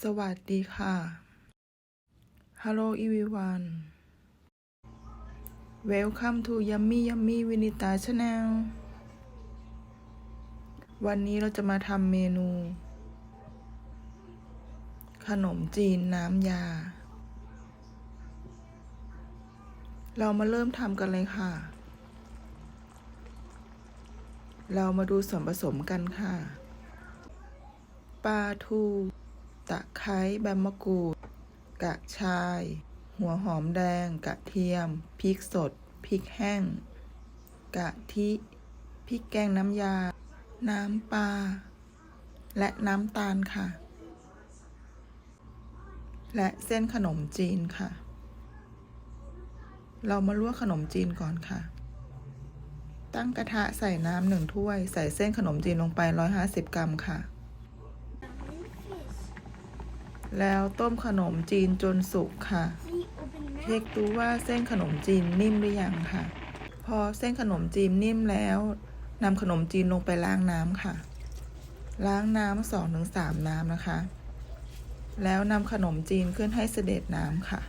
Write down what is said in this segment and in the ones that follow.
สวัสดีค่ะ Hello everyone Welcome to Yummy Yummy Vinita Channel วันนี้เราจะมาทำเมนู ขนมจีนน้ำยา เรามาเริ่มทำกันเลยค่ะ เรามาดูส่วนผสมกันค่ะปลาทู ตะไคร้ใบมะกรูด กระชาย หัวหอมแดง กระเทียม พริกสด พริกแห้ง กะทิ พริกแกงน้ำยา น้ำปลา และน้ำตาลค่ะ และเส้นขนมจีนค่ะ เรามาลวกขนมจีนก่อนค่ะ ตั้งกระทะใส่น้ำหนึ่งถ้วย ใส่เส้นขนมจีนลงไป 150 กรัมค่ะ แล้วต้มขนมจีนจนสุกค่ะ เช็คดูว่าเส้นขนมจีนนิ่มหรือยังค่ะ พอเส้นขนมจีนนิ่มแล้วนำขนมจีนลงไปล้างน้ำค่ะ ล้างน้ำสองถึงสามน้ำนะคะ แล้วนำขนมจีนขึ้นให้เสด็จน้ำค่ะ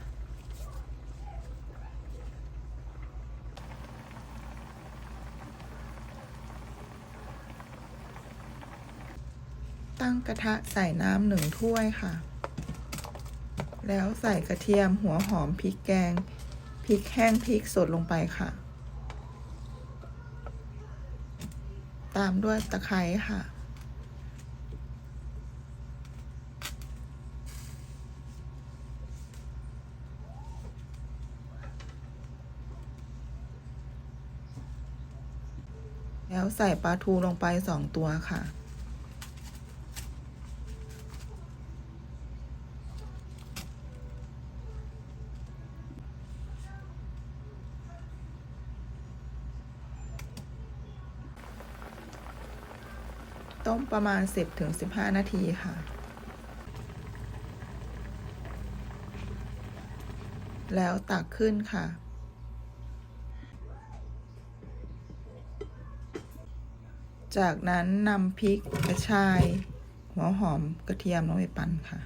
ตั้งกระทะใส่น้ำหนึ่งถ้วยค่ะ แล้วใส่กระเทียมหัวหอมพริกแกงพริกแห้งพริกสดลงไปค่ะ ตามด้วยตะไคร้ค่ะ แล้วใส่ปลาทูลงไปสองตัวค่ะ ต้มประมาณ 10-15 นาทีค่ะ แล้วตักขึ้นค่ะ จากนั้นนำพริกกระชาย หัวหอมกระเทียมลงไปปั่นค่ะ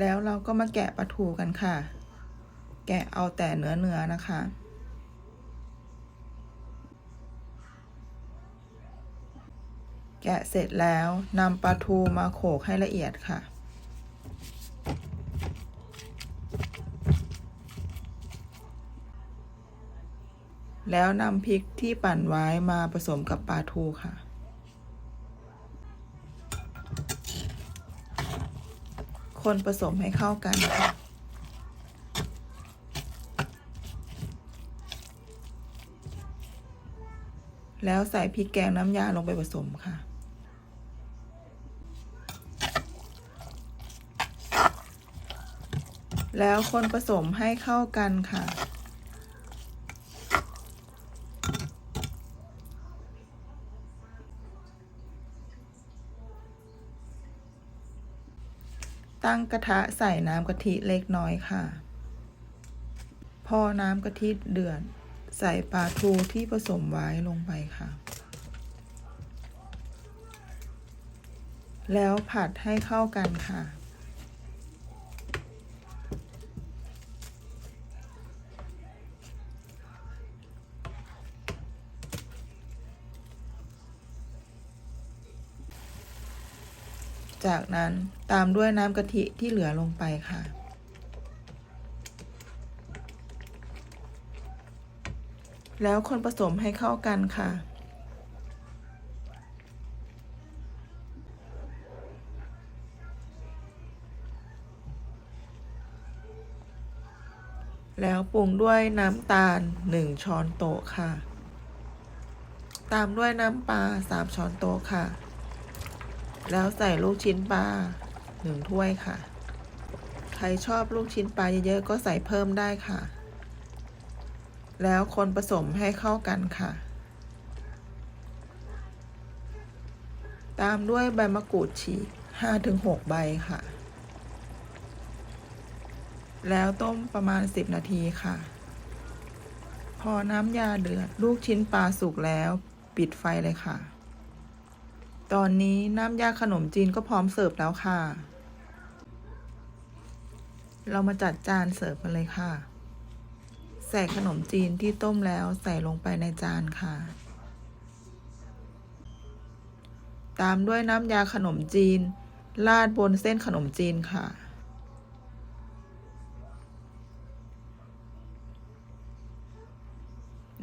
แล้วเราก็มาแกะปลาทูกันค่ะ แกะเอาแต่เนื้อเนื้อนะคะ แกะเสร็จแล้วนำปลาทูมาโขกให้ละเอียดค่ะแล้วนำพริกที่ปั่นไว้มาผสมกับปลาทูค่ะ คนผสมให้เข้ากันค่ะแล้วใส่พริกแกงน้ำยาลงไปผสมค่ะ แล้วคนผสมให้เข้ากันค่ะ ตั้งกระทะใส่น้ำกะทิเล็กน้อยค่ะ พอน้ำกะทิเดือด ใส่ปลาทูที่ผสมไว้ลงไปค่ะ แล้วผัดให้เข้ากันค่ะ จากนั้นตามด้วยน้ำกะทิที่เหลือลงไปค่ะ แล้วคนผสมให้เข้ากันค่ะ แล้วปรุงด้วยน้ำตาล 1 ช้อนโต๊ะค่ะ ตามด้วยน้ำปลา 3 ช้อนโต๊ะค่ะ แล้วใส่ลูกชิ้นปลา1ถ้วยค่ะ ใครชอบลูกชิ้นปลาเยอะๆก็ใส่เพิ่มได้ค่ะ แล้วคนผสมให้เข้ากันค่ะ ตามด้วยใบมะกรูดฉีก5-6 ใบค่ะ แล้วต้มประมาณ 10 นาทีค่ะ พอน้ำยาเดือด ลูกชิ้นปลาสุกแล้ว ปิดไฟเลยค่ะ ตอนนี้น้ำยาขนมจีนก็พร้อมเสิร์ฟแล้วค่ะ เรามาจัดจานเสิร์ฟกันเลยค่ะ ใส่ขนมจีนที่ต้มแล้วใส่ลงไปในจานค่ะ ตามด้วยน้ำยาขนมจีน ราดบนเส้นขนมจีนค่ะ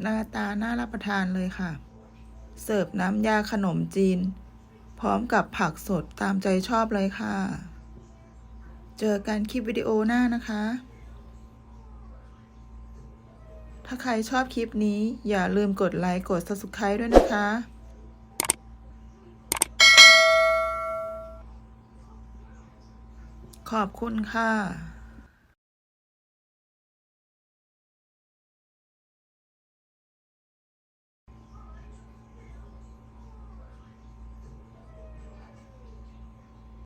หน้าตาน่ารับประทานเลยค่ะ เสิร์ฟน้ำยาขนมจีน พร้อมกับผักสดตามใจชอบเลยค่ะ เจอกันคลิปวิดีโอหน้านะคะ ถ้าใครชอบคลิปนี้อย่าลืมกดไลค์กด subscribe ด้วยนะคะขอบคุณค่ะ